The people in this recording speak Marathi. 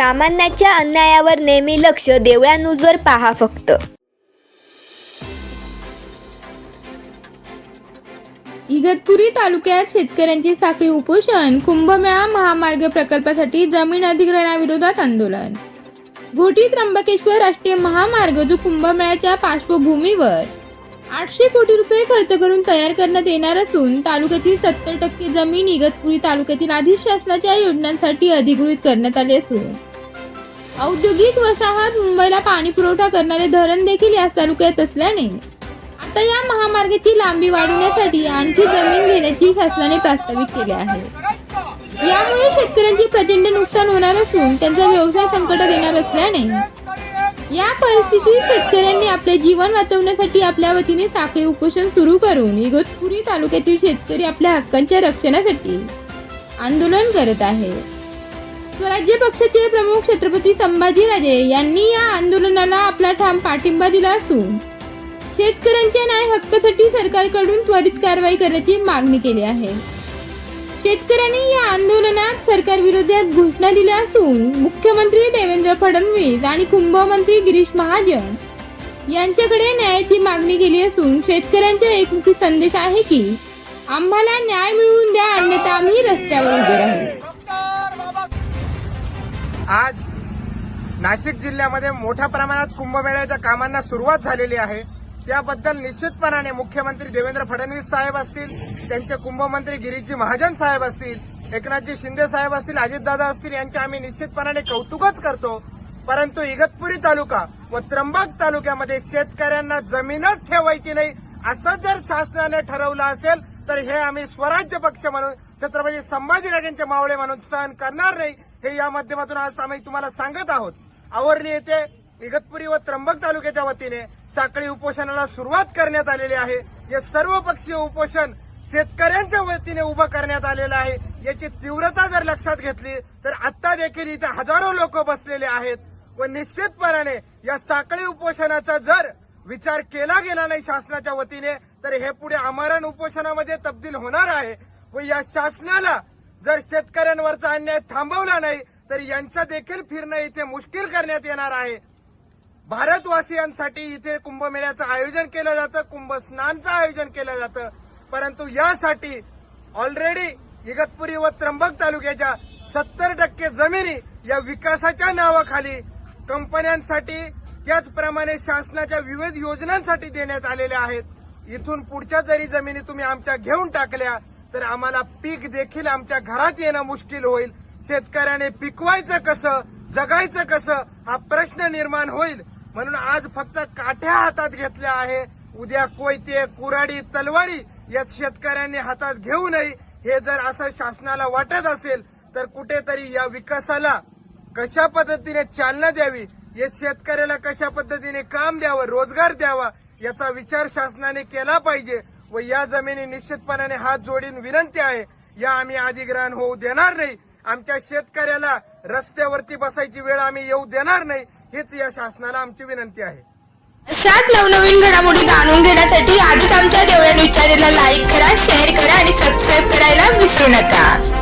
सामान्याच्या अन्यायावर नेहमी लक्ष देवळा न्यूजवर पहा फक्त. इगतपुरी तालुक्यात शेतकऱ्यांची साखळी उपोषण कुंभमेळा महामार्ग प्रकल्पासाठी जमीन अधिग्रहणाविरोधात आंदोलन. घोटी त्र्यंबकेश्वर राष्ट्रीय महामार्ग जो कुंभमेळ्याच्या पार्श्वभूमीवर आठशे कोटी रुपये खर्च करून तयार करण्यात येणार असून तालुक्यातील सत्तर टक्के जमीन इगतपुरी तालुक्यातील आधी शासनाच्या योजनांसाठी अधिकृत करण्यात आली असून औद्योगिक वसाहत मुंबईला पाणी पुरवठा करणारे धरण देखील याच तालुक्यात असल्याने आता या महामार्गाची लांबी वाढवण्यासाठी आणखी जमीन घेण्याची शासनाने प्रास्ताविक केले आहे. यामुळे शेतकऱ्यांचे प्रचंड नुकसान होणार असून त्यांचा व्यवसाय संकटात येणार असल्याने या परिस्थितीत शेतकऱ्यांनी आपले जीवन वाचवण्यासाठी आपल्या वतीने साखळी उपोषण सुरू करून इगतपुरी तालुक्यातील शेतकरी आपल्या हक्कांच्या रक्षणासाठी आंदोलन करत आहे स्वराज्य पक्षाचे प्रमुख छत्रपती संभाजीराजे यांनी या आंदोलनाला आपला ठाम पाठिंबा दिला असून शेतकऱ्यांच्या न्याय हक्कासाठी सरकारकडून त्वरित कारवाई करण्याची मागणी केली आहे. शेतकऱ्यांनी या आंदोलनात सरकार विरोधात घोषणा दिल्या असून मुख्यमंत्री देवेंद्र फडणवीस आणि कुंभमंत्री गिरीश महाजन यांच्याकडे न्यायाची मागणी केली असून शेतकऱ्यांचा एकमुखी संदेश आहे की आम्हाला न्याय मिळवून द्या अन्यथा आम्ही रस्त्यावर उभे राहू. आज नाशिक जिल्ह्यामध्ये मोठ्या प्रमाणात कुंभमेळ्याच्या कामांना सुरुवात झालेली आहे. त्याबद्दल निश्चितपणाने मुख्यमंत्री देवेंद्र फडणवीस साहेब असतील त्यांचे कुंभमंत्री गिरीशजी महाजन साहेब असतील एकनाथजी शिंदे साहेब असतील अजितदादा असतील यांचे आम्ही निश्चितपणाने कौतुकच करतो. परंतु इगतपुरी तालुका व त्र्यंबक तालुक्यामध्ये शेतकऱ्यांना जमीनच ठेवायची नाही असं जर शासनाने ठरवलं असेल तर हे आम्ही स्वराज्य पक्ष म्हणून छत्रपती संभाजीराजेंचे मावळे म्हणून सहन करणार नाही. हे या माध्यमातून आज आम्ही तुम्हाला सांगत आहोत. आवर्ली येथे इगतपुरी व त्र्यंबक तालुक्याच्या वतीने साखळी उपोषणाला सुरुवात करण्यात आलेली आहे. हे सर्व पक्षीय उपोषण शेतकऱ्यांच्या वतीने उभं करण्यात आलेलं आहे. याची तीव्रता जर लक्षात घेतली तर आता देखील इथे हजारो लोक बसलेले आहेत व निश्चितपणाने या साखळी उपोषणाचा जर विचार केला गेला नाही शासनाच्या वतीने तर हे पुढे आमरण उपोषणामध्ये तब्दील होणार आहे व या शासनाला जर शेतकऱ्यांवरचा अन्याय थांबवला नाही तर यांचं देखील फिरणं इथे मुश्किल करण्यात येणार आहे. भारतवासियांसाठी इथे कुंभमेळ्याचं आयोजन केलं जातं कुंभ स्नानचं आयोजन केलं जातं. परंतु यासाठी ऑलरेडी इगतपुरी व त्र्यंबक तालुक्याच्या सत्तर टक्के जमिनी या विकासाच्या नावाखाली कंपन्यांसाठी त्याचप्रमाणे शासनाच्या विविध योजनांसाठी देण्यात आलेल्या आहेत. इथून पुढच्या जरी जमिनी तुम्ही आमच्या घेऊन टाकल्या तर आम्हाला पीक देखील आमच्या घरात येणं मुश्किल होईल. शेतकऱ्याने पिकवायचं कसं जगायचं कसं हा प्रश्न निर्माण होईल. म्हणून आज फक्त काठ्या हातात घेतल्या आहे. उद्या कोयते कुराडी तलवारी या शेतकऱ्यांनी हातात घेऊ नये. हे जर असं शासनाला वाटत असेल तर कुठेतरी या विकासाला कशा पद्धतीने चालना द्यावी? या शेतकऱ्याला कशा पद्धतीने काम द्यावं रोजगार द्यावा? याचा विचार शासनाने केला पाहिजे. व या जमिनी निश्चितपणाने हात जोडीन विनंती आहे. या आम्ही अधिग्रहण होऊ देणार नाही. आमच्या शेतकऱ्याला रस्त्यावरती बसायची वेळ आम्ही येऊ देणार नाही. हीच या शासनाला आमची विनंती आहे. अशाच नवनवीन घडामोडी जाणून घेण्यासाठी आजच आमच्या देवळ्या न्यूज चॅनेलला लाईक करा शेअर करा आणि सबस्क्राईब करायला विसरू नका.